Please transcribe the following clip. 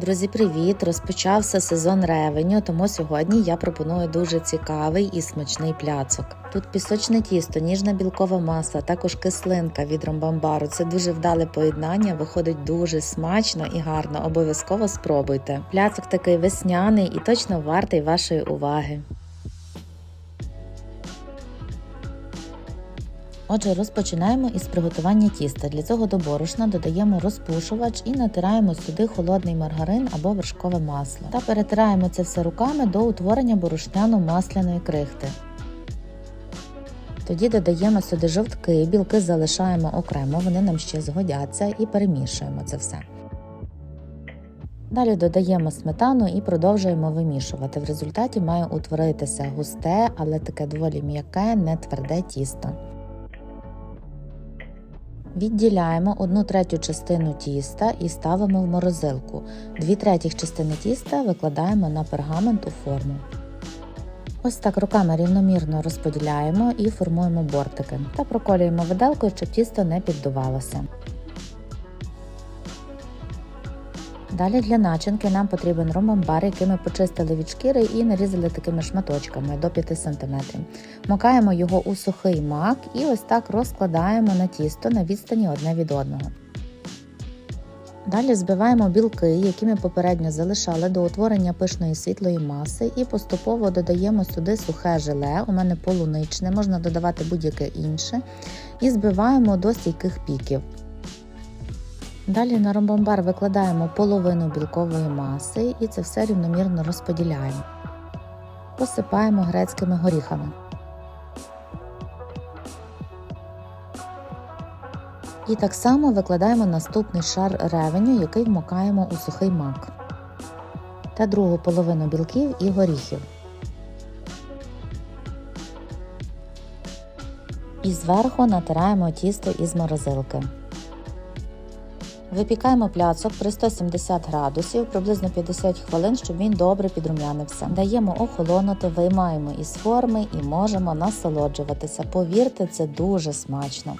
Друзі, привіт! Розпочався сезон ревеню, тому сьогодні я пропоную дуже цікавий і смачний пляцок. Тут пісочне тісто, ніжна білкова маса, також кислинка від ромбамбару. Це дуже вдале поєднання, виходить дуже смачно і гарно. Обов'язково спробуйте. Пляцок такий весняний і точно вартий вашої уваги. Отже, розпочинаємо із приготування тіста. Для цього до борошна додаємо розпушувач і натираємо сюди холодний маргарин або вершкове масло. Та перетираємо це все руками до утворення борошняно-масляної крихти. Тоді додаємо сюди жовтки, білки залишаємо окремо, вони нам ще згодяться і перемішуємо це все. Далі додаємо сметану і продовжуємо вимішувати. В результаті має утворитися густе, але таке доволі м'яке, не тверде тісто. Відділяємо одну третю частину тіста і ставимо в морозилку. Дві третіх частини тіста викладаємо на пергамент у форму. Ось так руками рівномірно розподіляємо і формуємо бортики та проколюємо виделкою, щоб тісто не піддувалося. Далі для начинки нам потрібен ромбамбар, який ми почистили від шкіри і нарізали такими шматочками до 5 см. Макаємо його у сухий мак і ось так розкладаємо на тісто на відстані одне від одного. Далі збиваємо білки, які ми попередньо залишали до утворення пишної світлої маси, і поступово додаємо сюди сухе желе, у мене полуничне, можна додавати будь-яке інше, і збиваємо до стійких піків. Далі на ромбамбар викладаємо половину білкової маси і це все рівномірно розподіляємо. Посипаємо грецькими горіхами. І так само викладаємо наступний шар ревеню, який вмокаємо у сухий мак. Та другу половину білків і горіхів. І зверху натираємо тісто із морозилки. Випікаємо пляцок при 170 градусів приблизно 50 хвилин, щоб він добре підрум'янився. Даємо охолонути, виймаємо із форми і можемо насолоджуватися. Повірте, це дуже смачно.